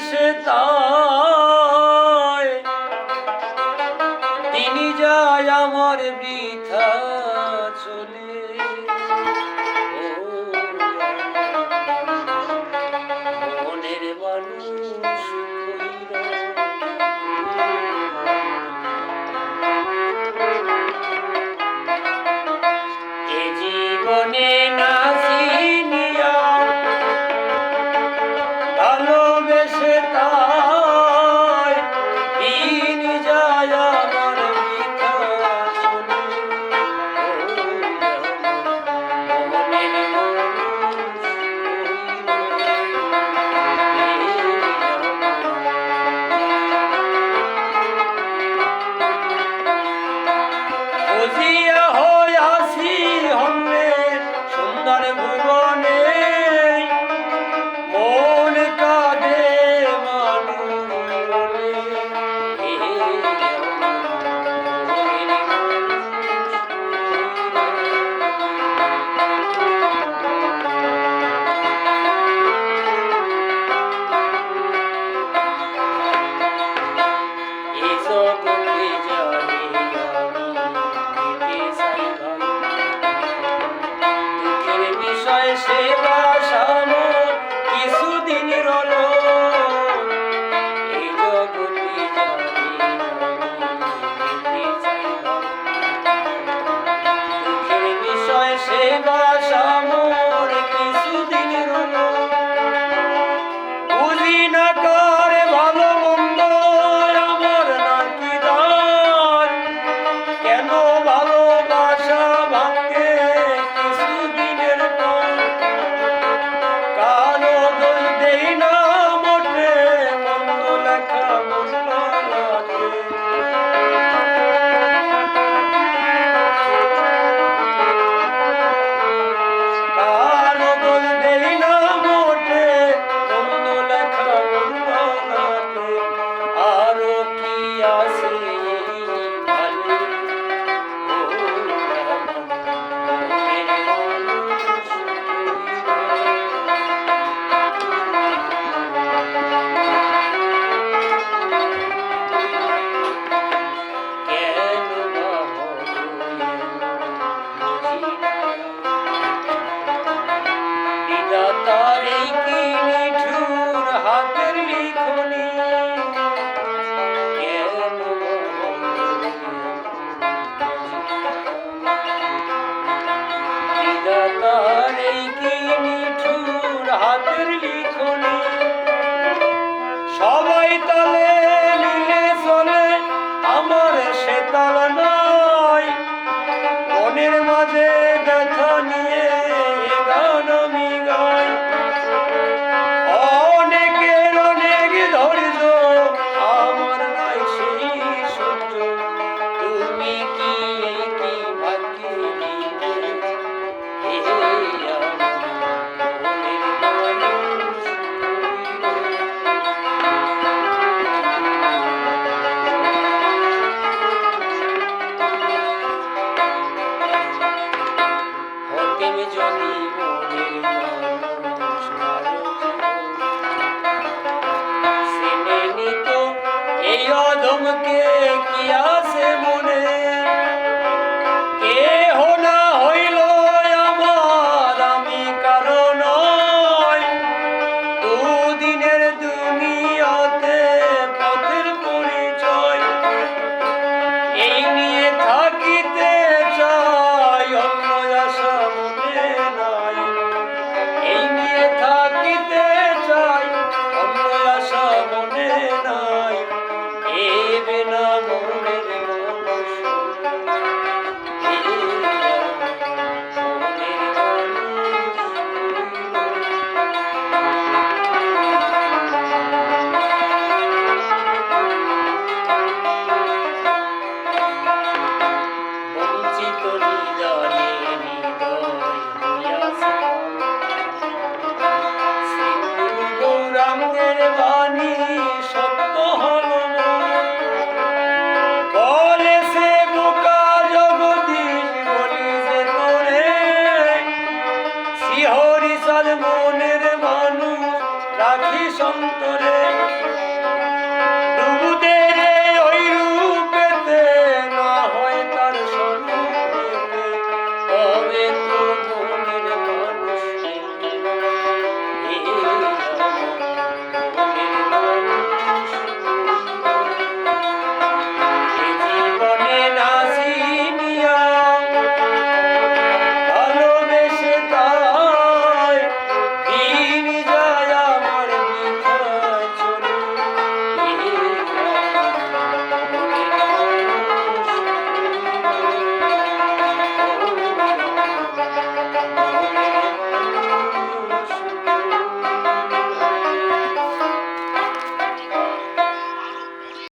সে তাই। তিনি যায় আমার বৃথা চলে। মনের মানুষ জীবনে দুঃখী জানি। তলে ਯਾਦਮ ਕੇ অন্তরে